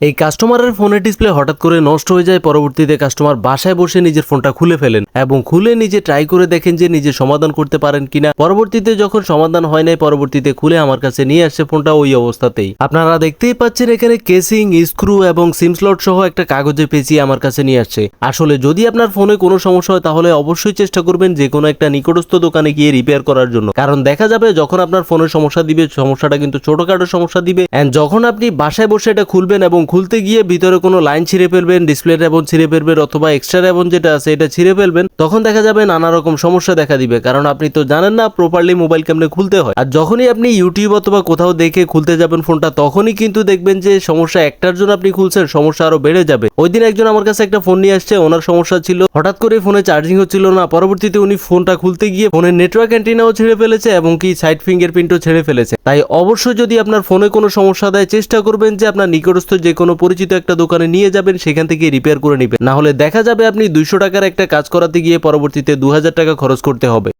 এই কাস্টমারের ফোনের ডিসপ্লে হঠাৎ করে নষ্ট হয়ে যায়, পরবর্তীতে কাস্টমার বাসায় বসে নিজের ফোনটা খুলে ফেলেন এবং খুলে নিজে ট্রাই করে দেখেন যে নিজে সমাধান করতে পারেন কিনা। পরবর্তীতে যখন সমাধান হয় নাই, পরবর্তীতে খুলে আমার কাছে নিয়ে আসছে ফোনটা ওই অবস্থাতেই। আপনারা দেখতেই পাচ্ছেন এখানে কেসিং স্ক্রু এবং সিম স্লট সহ একটা কাগজে পেঁচিয়ে আমার কাছে নিয়ে আসছে আসলে যদি আপনার ফোনে কোনো সমস্যা হয়, তাহলে অবশ্যই চেষ্টা করবেন যে কোনো একটা নিকটস্থ দোকানে গিয়ে রিপেয়ার করার জন্য। কারণ দেখা যাবে যখন আপনার ফোনের সমস্যা দিবে, সমস্যাটা কিন্তু ছোটখাটো সমস্যা দিবে। অ্যান্ড যখন আপনি বাসায় বসে এটা খুলবেন এবং খুলতে গিয়ে ভিতরে কোনো লাইন ছিঁড়ে ফেলবেন ডিসপ্লে এবং ছিঁড়ে ফেলবেন অথবা এক্সট্রা রেবন যেটা আছে এটা ছিঁড়ে ফেলবেন, তখন দেখা যাবে নানা রকম সমস্যা দেখা দিবে। কারণ আপনি তো জানেন না প্রপারলি মোবাইল কেমনে খুলতে হয়। আর যখনই আপনি ইউটিউব অথবা কোথাও দেখে খুলতে যাবেন ফোনটা, তখনই কিন্তু দেখবেন যে সমস্যা একটার জন্য আপনি খুলছেন, সমস্যা আরও বেড়ে যাবে। ওই দিন একজন আমার কাছে একটা ফোন নিয়ে আসছে, ওনার সমস্যা ছিল, হঠাৎ করে ফোনে চার্জিং হচ্ছিল না। পরবর্তীতে উনি ফোনটা খুলতে গিয়ে ফোনের নেটওয়ার্ক অ্যান্টিনাও ছেড়ে ফেলেছে এবং কি সাইড ফিঙ্গারপ্রিন্টও ছেড়ে ফেলেছে। তাই অবশ্যই যদি আপনার ফোনে কোনো সমস্যা দেয়, চেষ্টা করবেন যে আপনার নিকটস্থ যে কোনো পরিচিত একটা দোকানে নিয়ে যাবেন, সেখান থেকে রিপেয়ার করে নেবেন। না হলে দেখা যাবে আপনি দুইশো টাকার একটা কাজ করাতে গিয়ে পরবর্তীতে দু হাজার টাকা খরচ করতে হবে।